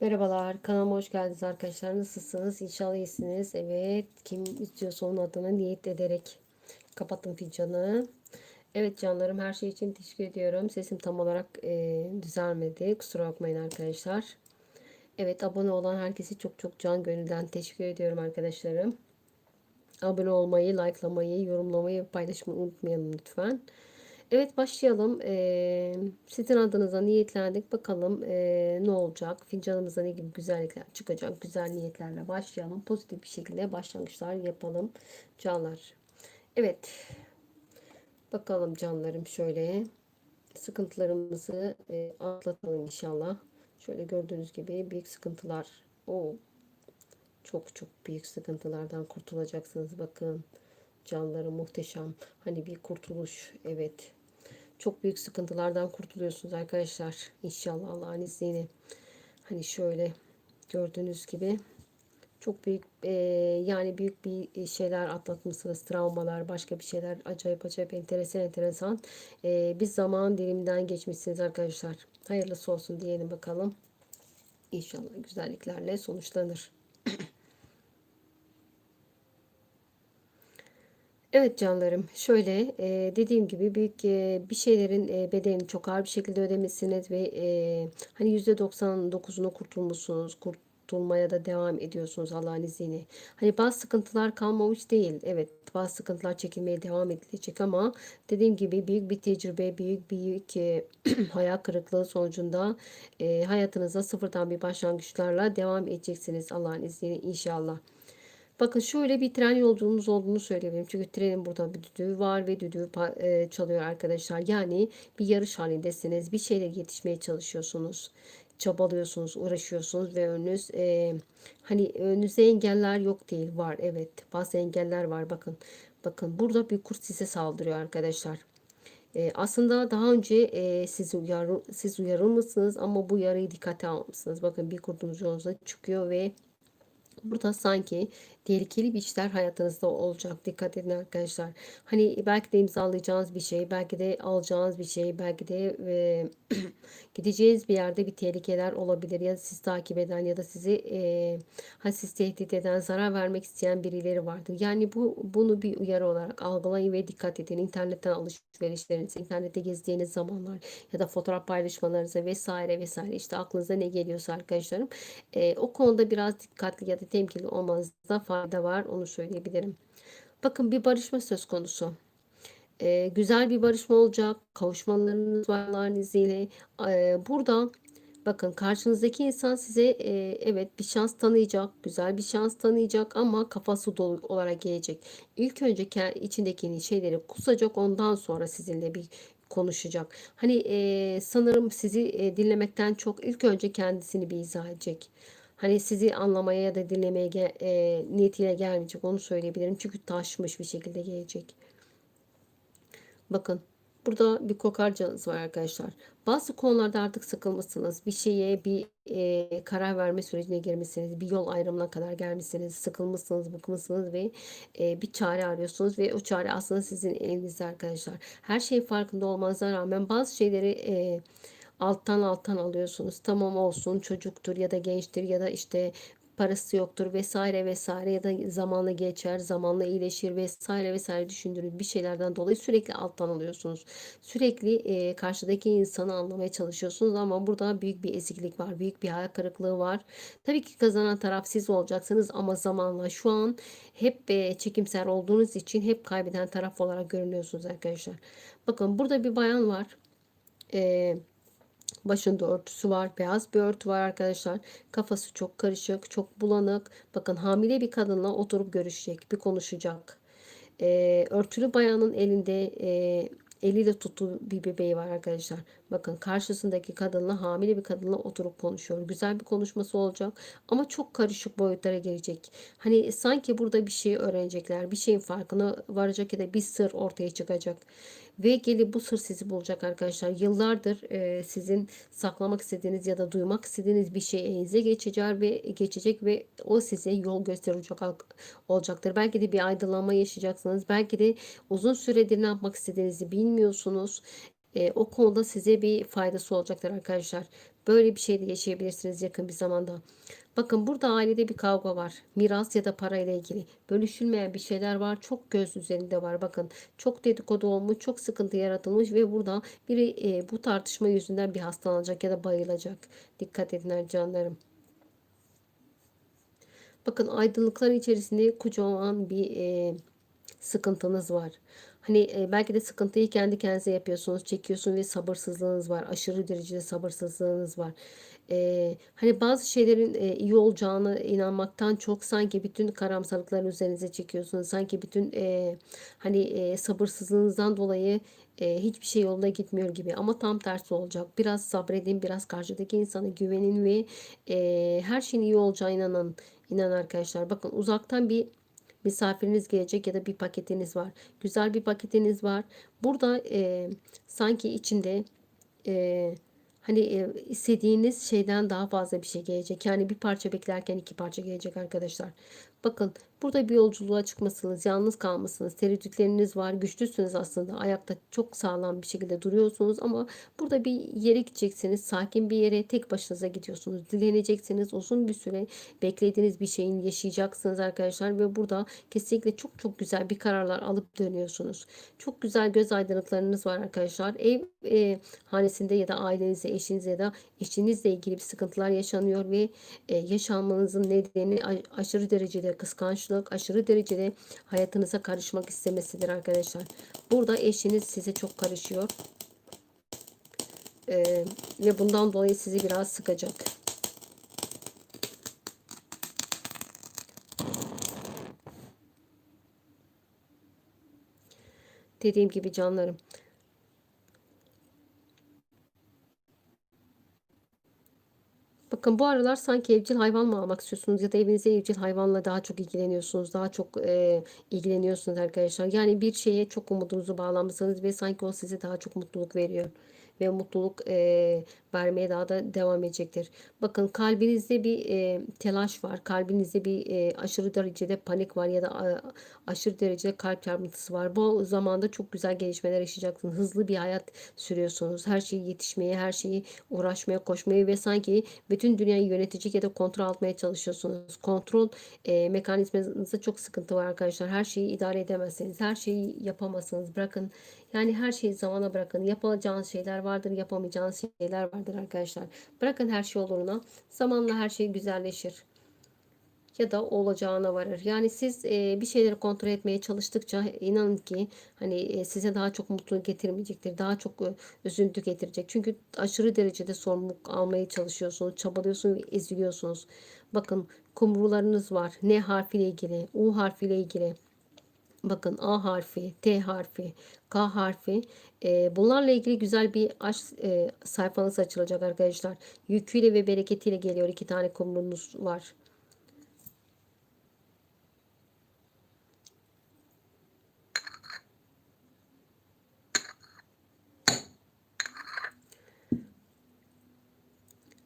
Merhabalar, kanalıma hoş geldiniz arkadaşlar. Nasılsınız? İnşallah iyisiniz. Evet, kim istiyorsa onun adına niyet ederek kapattım fincanı. Evet canlarım, her şey için teşekkür ediyorum. Sesim tam olarak e, düzelmedi. Kusura bakmayın arkadaşlar. Evet, abone olan herkese çok çok can gönülden teşekkür ediyorum arkadaşlarım. Abone olmayı, likelamayı, yorumlamayı paylaşmayı unutmayalım lütfen. Evet başlayalım. Ee, sizin adınıza niyetlendik. Bakalım ee, ne olacak? Fincanımıza ne gibi güzellikler çıkacak? Güzel niyetlerle başlayalım. Pozitif bir şekilde başlangıçlar yapalım canlar. Evet. Bakalım canlarım şöyle. Sıkıntılarımızı e, atlatalım inşallah. Şöyle gördüğünüz gibi büyük sıkıntılar. O çok çok büyük sıkıntılardan kurtulacaksınız. Bakın canları muhteşem. Hani bir kurtuluş. Evet çok büyük sıkıntılardan kurtuluyorsunuz arkadaşlar. İnşallah Allah'ın izniyle. Hani şöyle gördüğünüz gibi çok büyük e, yani büyük bir şeyler atlatmışsınız. Travmalar, başka bir şeyler acayip acayip enteresan enteresan e, bir zaman diliminden geçmişsiniz arkadaşlar. Hayırlısı olsun diyelim bakalım. İnşallah güzelliklerle sonuçlanır. Evet canlarım şöyle e, dediğim gibi büyük e, bir şeylerin e, bedelini çok ağır bir şekilde ödemişsiniz ve e, hani %99'unu kurtulmuşsunuz kurtulmaya da devam ediyorsunuz Allah'ın izniyle. Hani bazı sıkıntılar kalmamış değil evet bazı sıkıntılar çekilmeye devam edilecek ama dediğim gibi büyük bir tecrübe büyük büyük e, hayal kırıklığı sonucunda e, hayatınıza sıfırdan bir başlangıçlarla devam edeceksiniz Allah'ın izniyle inşallah. Bakın şöyle bir tren yolculuğunuz olduğunu söyleyebilirim. Çünkü trenin burada bir düdüğü var ve düdüğü e, çalıyor arkadaşlar. Yani bir yarış halindesiniz. Bir şeyle yetişmeye çalışıyorsunuz. Çabalıyorsunuz, uğraşıyorsunuz ve önünüz e, hani önünüzde engeller yok değil. Var evet. Bazı engeller var bakın. Bakın burada bir kurt size saldırıyor arkadaşlar. E, aslında daha önce e, siz, uyar, siz uyarılmışsınız ama bu yarayı dikkate almışsınız. Bakın bir kurtunuz yolunuza çıkıyor ve Burada sanki tehlikeli bir işler hayatınızda olacak. Dikkat edin arkadaşlar. Hani belki de imzalayacağınız bir şey, belki de alacağınız bir şey, belki de e, gideceğiniz bir yerde bir tehlikeler olabilir. Ya sizi takip eden ya da sizi e, hani sizi tehdit eden, zarar vermek isteyen birileri vardır. Yani bu bunu bir uyarı olarak algılayın ve dikkat edin. İnternetten alışverişleriniz, internette gezdiğiniz zamanlar ya da fotoğraf paylaşmalarınıza vesaire vesaire işte aklınıza ne geliyorsa arkadaşlarım e, o konuda biraz dikkatli ya da temkinli olmanızda fayda var onu söyleyebilirim. Bakın bir barışma söz konusu. Ee, güzel bir barışma olacak. Kavuşmalarınız var Allah'ın izniyle. Ee, burada bakın karşınızdaki insan size e, evet bir şans tanıyacak. Güzel bir şans tanıyacak ama kafası dolu olarak gelecek. İlk önce içindeki şeyleri kusacak. Ondan sonra sizinle bir konuşacak. Hani e, sanırım sizi e, dinlemekten çok ilk önce kendisini bir izah edecek. Hani sizi anlamaya ya da dinlemeye e, niyetiyle gelmeyecek onu söyleyebilirim. Çünkü taşmış bir şekilde gelecek. Bakın burada bir kokarcanız var arkadaşlar. Bazı konularda artık sıkılmışsınız. Bir şeye bir e, karar verme sürecine girmişsiniz. Bir yol ayrımına kadar gelmişsiniz. Sıkılmışsınız, bıkmışsınız ve e, bir çare arıyorsunuz. Ve o çare aslında sizin elinizde arkadaşlar. Her şeyin farkında olmanıza rağmen bazı şeyleri... E, alttan alttan alıyorsunuz. Tamam olsun çocuktur ya da gençtir ya da işte parası yoktur vesaire vesaire ya da zamanla geçer, zamanla iyileşir vesaire vesaire düşündüğünüz bir şeylerden dolayı sürekli alttan alıyorsunuz. Sürekli e, karşıdaki insanı anlamaya çalışıyorsunuz ama burada büyük bir eziklik var, büyük bir hayal kırıklığı var. Tabii ki kazanan taraf siz olacaksınız ama zamanla şu an hep e, çekimser olduğunuz için hep kaybeden taraf olarak görünüyorsunuz arkadaşlar. Bakın burada bir bayan var. Eee Başında örtüsü var. Beyaz bir örtü var arkadaşlar. Kafası çok karışık, çok bulanık. Bakın hamile bir kadınla oturup görüşecek, bir konuşacak. Ee, örtülü bayanın elinde e, eliyle tuttuğu bir bebeği var arkadaşlar. Bakın karşısındaki kadınla hamile bir kadınla oturup konuşuyor. Güzel bir konuşması olacak ama çok karışık boyutlara gelecek. Hani sanki burada bir şey öğrenecekler. Bir şeyin farkına varacak ya da bir sır ortaya çıkacak. Ve gelip bu sır sizi bulacak arkadaşlar. Yıllardır e, sizin saklamak istediğiniz ya da duymak istediğiniz bir şey elinize geçecek ve geçecek ve o size yol gösterecek olacaktır. Belki de bir aydınlanma yaşayacaksınız. Belki de uzun süredir ne yapmak istediğinizi bilmiyorsunuz e, o konuda size bir faydası olacaktır arkadaşlar. Böyle bir şey de yaşayabilirsiniz yakın bir zamanda. Bakın burada ailede bir kavga var. Miras ya da para ile ilgili. Bölüşülmeyen bir şeyler var. Çok göz üzerinde var. Bakın çok dedikodu olmuş, çok sıkıntı yaratılmış ve burada biri e, bu tartışma yüzünden bir hastalanacak ya da bayılacak. Dikkat edin canlarım. Bakın aydınlıklar içerisinde kocaman bir e, sıkıntınız var. Hani e, belki de sıkıntıyı kendi kendinize yapıyorsunuz, çekiyorsunuz ve sabırsızlığınız var. Aşırı derecede sabırsızlığınız var. E, hani bazı şeylerin e, iyi olacağını inanmaktan çok sanki bütün karamsarlıkları üzerinize çekiyorsunuz. Sanki bütün e, hani e, sabırsızlığınızdan dolayı e, hiçbir şey yolunda gitmiyor gibi ama tam tersi olacak. Biraz sabredin, biraz karşıdaki insana güvenin ve e, her şeyin iyi olacağına inanın. İnan arkadaşlar. Bakın uzaktan bir misafiriniz gelecek ya da bir paketiniz var. Güzel bir paketiniz var. Burada e, sanki içinde e, hani e, istediğiniz şeyden daha fazla bir şey gelecek. Yani bir parça beklerken iki parça gelecek arkadaşlar. Bakın burada bir yolculuğa çıkmasınız, yalnız kalmasınız, tereddütleriniz var, güçlüsünüz aslında. Ayakta çok sağlam bir şekilde duruyorsunuz ama burada bir yere gideceksiniz, sakin bir yere tek başınıza gidiyorsunuz. Dileneceksiniz, uzun bir süre beklediğiniz bir şeyin yaşayacaksınız arkadaşlar ve burada kesinlikle çok çok güzel bir kararlar alıp dönüyorsunuz. Çok güzel göz aydınlıklarınız var arkadaşlar. Ev e, hanesinde ya da ailenizde, eşinizle ya da eşinizle ilgili bir sıkıntılar yaşanıyor ve e, yaşanmanızın nedeni aşırı derecede kıskançlık, aşırı derecede hayatınıza karışmak istemesidir arkadaşlar. Burada eşiniz size çok karışıyor. Ee, ve bundan dolayı sizi biraz sıkacak. Dediğim gibi canlarım. Bakın bu aralar sanki evcil hayvan mı almak istiyorsunuz ya da evinize evcil hayvanla daha çok ilgileniyorsunuz. Daha çok e, ilgileniyorsunuz arkadaşlar. Yani bir şeye çok umudunuzu bağlamışsınız ve sanki o size daha çok mutluluk veriyor ve mutluluk e, vermeye daha da devam edecektir. Bakın kalbinizde bir e, telaş var. Kalbinizde bir e, aşırı derecede panik var ya da a, aşırı derecede kalp çarpıntısı var. Bu zamanda çok güzel gelişmeler yaşayacaksınız. Hızlı bir hayat sürüyorsunuz. Her şeyi yetişmeye, her şeyi uğraşmaya, koşmaya ve sanki bütün dünyayı yönetecek ya da kontrol altmaya çalışıyorsunuz. Kontrol e, mekanizmanızda çok sıkıntı var arkadaşlar. Her şeyi idare edemezsiniz. Her şeyi yapamazsınız. Bırakın yani her şeyi zamana bırakın. Yapacağınız şeyler vardır, yapamayacağınız şeyler vardır arkadaşlar. Bırakın her şey oluruna. Zamanla her şey güzelleşir ya da olacağına varır. Yani siz e, bir şeyleri kontrol etmeye çalıştıkça inanın ki hani e, size daha çok mutluluk getirmeyecektir. Daha çok e, üzüntü getirecek. Çünkü aşırı derecede sorumluluk almaya çalışıyorsunuz, çabalıyorsunuz ve eziliyorsunuz. Bakın kumrularınız var. N harfiyle ilgili, U harfiyle ilgili. Bakın A harfi, T harfi, K harfi. E, bunlarla ilgili güzel bir aşk e, sayfanız açılacak arkadaşlar. Yüküyle ve bereketiyle geliyor. iki tane kumrunuz var.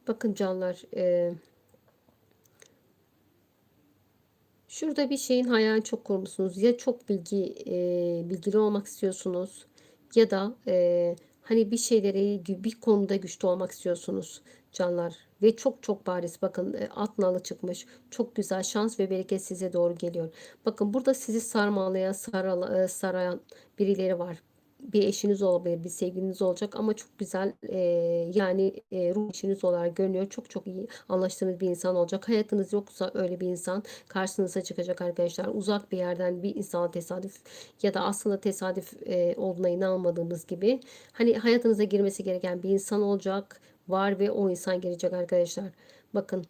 Bakın canlar. E, Şurada bir şeyin hayal çok kurmuşsunuz. Ya çok bilgi e, bilgili olmak istiyorsunuz ya da e, hani bir şeyleri bir konuda güçlü olmak istiyorsunuz canlar. Ve çok çok bariz bakın e, at nalı çıkmış. Çok güzel şans ve bereket size doğru geliyor. Bakın burada sizi sarmalayan, sarala, sarayan birileri var bir eşiniz olabilir, bir sevgiliniz olacak ama çok güzel e, yani e, ruh eşiniz olarak görünüyor. Çok çok iyi anlaştığınız bir insan olacak. Hayatınız yoksa öyle bir insan karşınıza çıkacak arkadaşlar. Uzak bir yerden bir insan tesadüf ya da aslında tesadüf e, olduğuna inanmadığımız gibi hani hayatınıza girmesi gereken bir insan olacak var ve o insan gelecek arkadaşlar. Bakın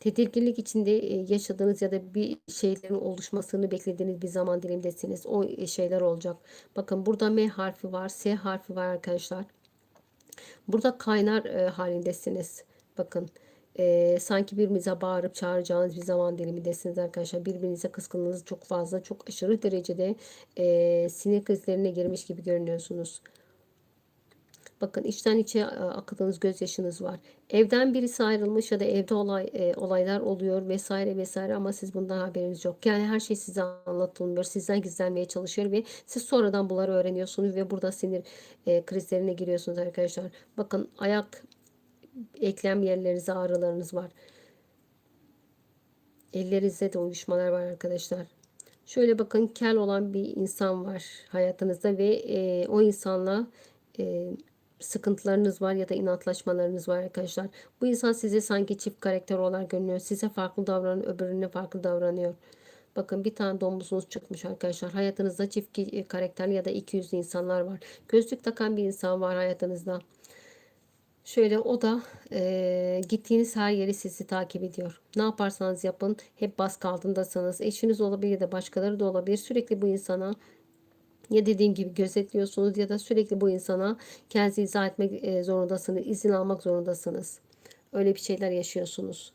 tedirginlik içinde e, yaşadığınız ya da bir şeylerin oluşmasını beklediğiniz bir zaman dilimdesiniz. O e, şeyler olacak. Bakın burada M harfi var, S harfi var arkadaşlar. Burada kaynar e, halindesiniz. Bakın e, sanki birbirinize bağırıp çağıracağınız bir zaman dilimindesiniz arkadaşlar. Birbirinize kıskınlığınız çok fazla, çok aşırı derecede e, sinir krizlerine girmiş gibi görünüyorsunuz. Bakın içten içe e, akıttığınız gözyaşınız var. Evden birisi ayrılmış ya da evde olay e, olaylar oluyor vesaire vesaire ama siz bundan haberiniz yok. Yani her şey size anlatılmıyor. Sizden gizlenmeye çalışıyor ve siz sonradan bunları öğreniyorsunuz ve burada sinir e, krizlerine giriyorsunuz arkadaşlar. Bakın ayak eklem yerlerinizde ağrılarınız var. Ellerinizde de uyuşmalar var arkadaşlar. Şöyle bakın kel olan bir insan var hayatınızda ve e, o insanla e, sıkıntılarınız var ya da inatlaşmalarınız var arkadaşlar. Bu insan size sanki çift karakter olarak görünüyor. Size farklı davranıyor, öbürüne farklı davranıyor. Bakın bir tane domuzunuz çıkmış arkadaşlar. Hayatınızda çift ki- karakterli ya da iki yüzlü insanlar var. Gözlük takan bir insan var hayatınızda. Şöyle o da e, gittiğiniz her yeri sizi takip ediyor. Ne yaparsanız yapın hep baskı altındasınız. Eşiniz olabilir ya da başkaları da olabilir. Sürekli bu insana ya dediğim gibi gözetliyorsunuz ya da sürekli bu insana kendinizi izah etmek e, zorundasınız. izin almak zorundasınız. Öyle bir şeyler yaşıyorsunuz.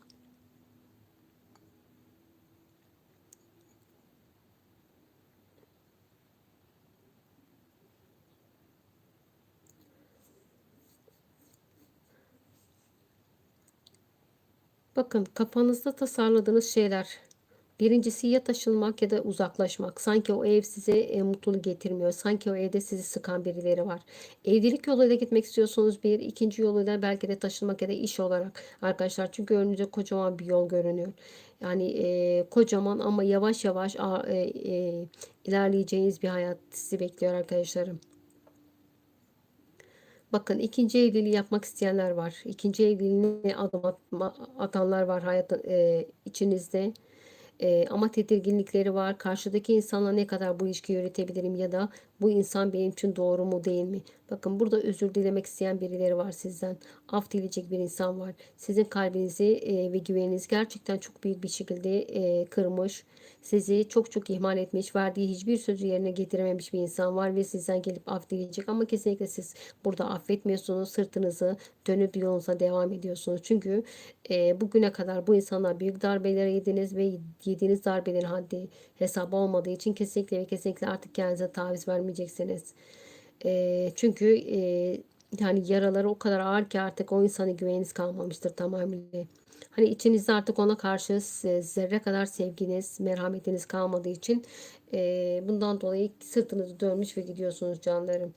Bakın kafanızda tasarladığınız şeyler. Birincisi ya taşınmak ya da uzaklaşmak. Sanki o ev size e, mutluluk getirmiyor. Sanki o evde sizi sıkan birileri var. Evlilik yoluyla gitmek istiyorsunuz bir. ikinci yoluyla belki de taşınmak ya da iş olarak arkadaşlar. Çünkü önünüzde kocaman bir yol görünüyor. Yani e, kocaman ama yavaş yavaş a, e, e, ilerleyeceğiniz bir hayat sizi bekliyor arkadaşlarım. Bakın ikinci evliliği yapmak isteyenler var. İkinci evliliğine adım atma, atanlar var hayat e, içinizde. Ama tedirginlikleri var. Karşıdaki insanla ne kadar bu ilişkiyi yönetebilirim ya da bu insan benim için doğru mu değil mi? Bakın burada özür dilemek isteyen birileri var sizden. Af dileyecek bir insan var. Sizin kalbinizi e, ve güveninizi gerçekten çok büyük bir şekilde e, kırmış. Sizi çok çok ihmal etmiş. Verdiği hiçbir sözü yerine getirememiş bir insan var ve sizden gelip af dileyecek. Ama kesinlikle siz burada affetmiyorsunuz. Sırtınızı dönüp yolunuza devam ediyorsunuz. Çünkü e, bugüne kadar bu insanlar büyük darbeler yediniz ve yediğiniz darbelerin haddi hesabı olmadığı için kesinlikle ve kesinlikle artık kendinize taviz vermeyeceksiniz. E, çünkü e, yani yaraları o kadar ağır ki artık o insana güveniniz kalmamıştır tamamıyla. Hani içinizde artık ona karşı zerre kadar sevginiz, merhametiniz kalmadığı için e, bundan dolayı sırtınızı dönmüş ve gidiyorsunuz canlarım.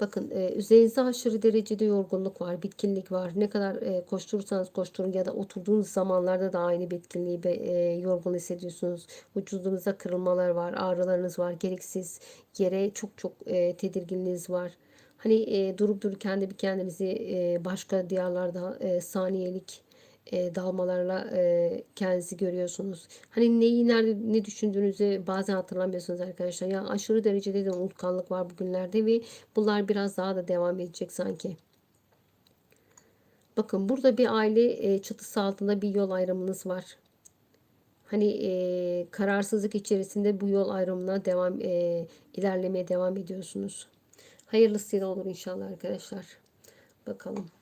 Bakın e, üzerinizde aşırı derecede yorgunluk var, bitkinlik var. Ne kadar e, koşturursanız koşturun ya da oturduğunuz zamanlarda da aynı bitkinliği ve e, yorgun hissediyorsunuz. Vücudunuzda kırılmalar var, ağrılarınız var, gereksiz yere çok çok e, tedirginliğiniz var. Hani e, durup dururken de bir kendinizi e, başka diyarlarda e, saniyelik e, dalmalarla e, kendinizi görüyorsunuz. Hani neyi nerede ne düşündüğünüzü bazen hatırlamıyorsunuz arkadaşlar. Yani aşırı derecede de unutkanlık var bugünlerde ve bunlar biraz daha da devam edecek sanki. Bakın burada bir aile e, çatısı altında bir yol ayrımınız var. Hani e, kararsızlık içerisinde bu yol ayrımına devam e, ilerlemeye devam ediyorsunuz. Hayırlısıyla olur inşallah arkadaşlar. Bakalım.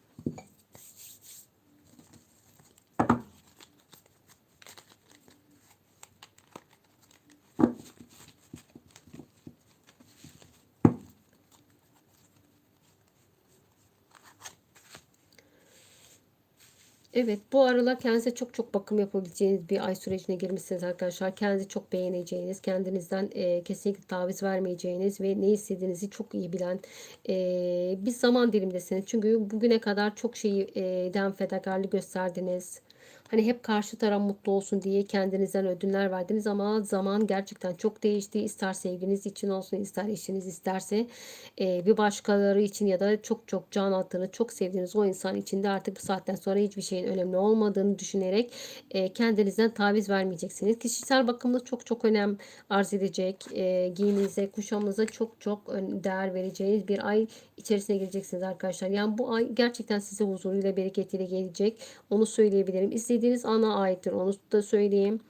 Evet bu aralar kendinize çok çok bakım yapabileceğiniz bir ay sürecine girmişsiniz arkadaşlar. Kendinizi çok beğeneceğiniz, kendinizden e, kesinlikle taviz vermeyeceğiniz ve ne istediğinizi çok iyi bilen e, bir zaman dilimdesiniz. Çünkü bugüne kadar çok şeyden fedakarlık gösterdiniz. Hani hep karşı taraf mutlu olsun diye kendinizden ödünler verdiniz ama zaman gerçekten çok değişti. İster sevginiz için olsun ister eşiniz isterse e, bir başkaları için ya da çok çok can attığını çok sevdiğiniz o insan için de artık bu saatten sonra hiçbir şeyin önemli olmadığını düşünerek e, kendinizden taviz vermeyeceksiniz. Kişisel bakımda çok çok önem arz edecek. E, giyiminize, kuşamınıza çok çok değer vereceğiniz bir ay içerisine gireceksiniz arkadaşlar. Yani bu ay gerçekten size huzuruyla bereketiyle gelecek. Onu söyleyebilirim. İstediğiniz ana aittir. Onu da söyleyeyim.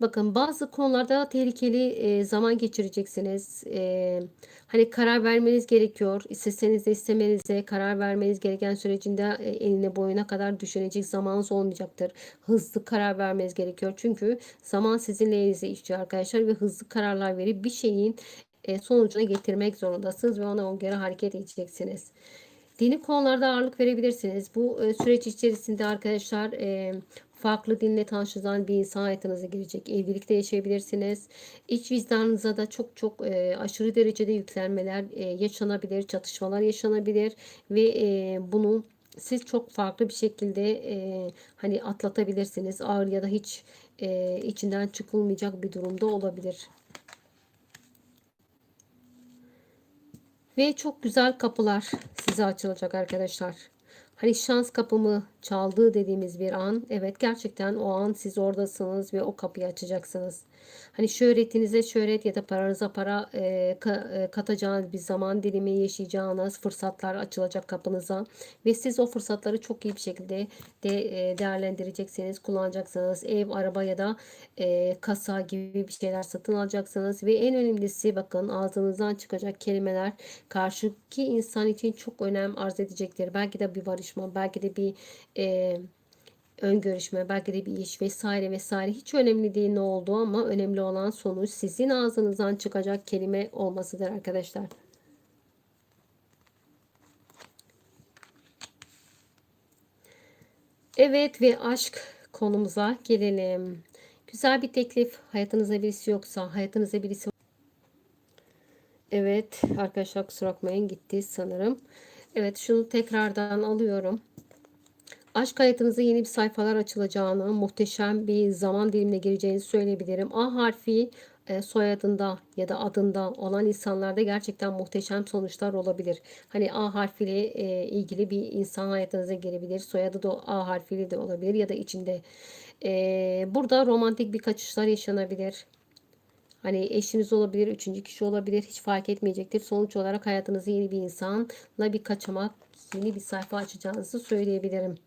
Bakın bazı konularda tehlikeli e, zaman geçireceksiniz. E, hani karar vermeniz gerekiyor. İsteseniz de istemenize karar vermeniz gereken sürecinde e, eline boyuna kadar düşünecek zamanınız olmayacaktır. Hızlı karar vermeniz gerekiyor. Çünkü zaman sizinle elinize işliyor arkadaşlar ve hızlı kararlar verip bir şeyin e, sonucuna getirmek zorundasınız ve ona göre hareket edeceksiniz. Dini konularda ağırlık verebilirsiniz. Bu e, süreç içerisinde arkadaşlar e, farklı dinle tanışılan bir insan hayatınıza girecek. Evlilikte yaşayabilirsiniz. İç vicdanınıza da çok çok e, aşırı derecede yüklenmeler e, yaşanabilir, çatışmalar yaşanabilir ve e, bunu siz çok farklı bir şekilde e, hani atlatabilirsiniz. Ağır ya da hiç e, içinden çıkılmayacak bir durumda olabilir. Ve çok güzel kapılar size açılacak arkadaşlar. Hani şans kapımı çaldığı dediğimiz bir an. Evet gerçekten o an siz oradasınız ve o kapıyı açacaksınız. Hani şöhretinize şöhret ya da paranıza para e, ka, e, katacağınız bir zaman dilimi yaşayacağınız fırsatlar açılacak kapınıza. Ve siz o fırsatları çok iyi bir şekilde de e, değerlendireceksiniz, kullanacaksınız. Ev, araba ya da e, kasa gibi bir şeyler satın alacaksınız. Ve en önemlisi bakın ağzınızdan çıkacak kelimeler karşıki insan için çok önem arz edecektir. Belki de bir barışma, belki de bir e, ön görüşme, belki de bir iş vesaire vesaire hiç önemli değil ne oldu ama önemli olan sonuç sizin ağzınızdan çıkacak kelime olmasıdır arkadaşlar. Evet ve aşk konumuza gelelim. Güzel bir teklif. Hayatınızda birisi yoksa, hayatınızda birisi Evet arkadaşlar kusura bakmayın gitti sanırım. Evet şunu tekrardan alıyorum. Aşk hayatınızda yeni bir sayfalar açılacağını, muhteşem bir zaman dilimine gireceğinizi söyleyebilirim. A harfi e, soyadında ya da adında olan insanlarda gerçekten muhteşem sonuçlar olabilir. Hani A harfiyle e, ilgili bir insan hayatınıza girebilir. Soyadı da A harfiyle de olabilir ya da içinde. E, burada romantik bir kaçışlar yaşanabilir. Hani eşiniz olabilir, üçüncü kişi olabilir. Hiç fark etmeyecektir. Sonuç olarak hayatınızda yeni bir insanla bir kaçamak, yeni bir sayfa açacağınızı söyleyebilirim.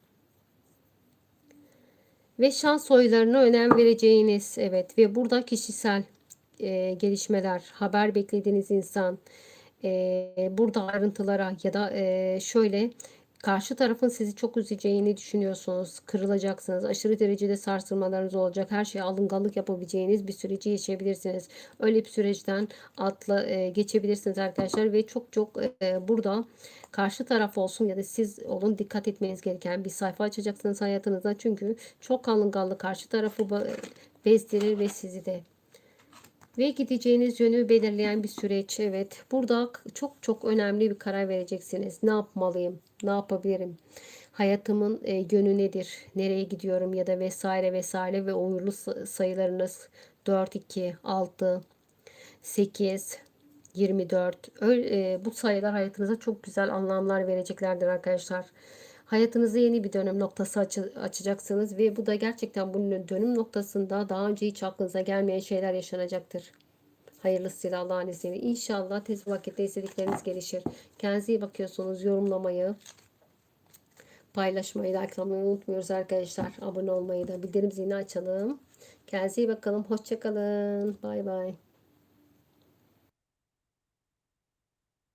Ve şans oylarına önem vereceğiniz evet. Ve burada kişisel e, gelişmeler, haber beklediğiniz insan, e, burada ayrıntılara ya da e, şöyle karşı tarafın sizi çok üzeceğini düşünüyorsunuz. Kırılacaksınız. Aşırı derecede sarsılmalarınız olacak. Her şeye alınganlık yapabileceğiniz bir süreci yaşayabilirsiniz. Öyle bir süreçten atla e, geçebilirsiniz arkadaşlar ve çok çok e, burada karşı taraf olsun ya da siz olun dikkat etmeniz gereken bir sayfa açacaksınız hayatınızda. Çünkü çok alınganlık karşı tarafı bezdirir ve sizi de ve gideceğiniz yönü belirleyen bir süreç. Evet. Burada çok çok önemli bir karar vereceksiniz. Ne yapmalıyım? Ne yapabilirim? Hayatımın e, yönü nedir? Nereye gidiyorum ya da vesaire vesaire ve uğurlu sayılarınız 4, 2, 6, 8, 24. Öyle, bu sayılar hayatınıza çok güzel anlamlar vereceklerdir arkadaşlar. Hayatınızda yeni bir dönüm noktası aç açacaksınız ve bu da gerçekten bu dönüm noktasında daha önce hiç aklınıza gelmeyen şeyler yaşanacaktır. Hayırlısıyla Allah'ın izniyle. İnşallah tez vakitte istedikleriniz gelişir. Kendinize iyi bakıyorsunuz. Yorumlamayı, paylaşmayı, likelamayı unutmuyoruz arkadaşlar. Abone olmayı da bildirim zilini açalım. Kendinize iyi bakalım. Hoşçakalın. Bay bay.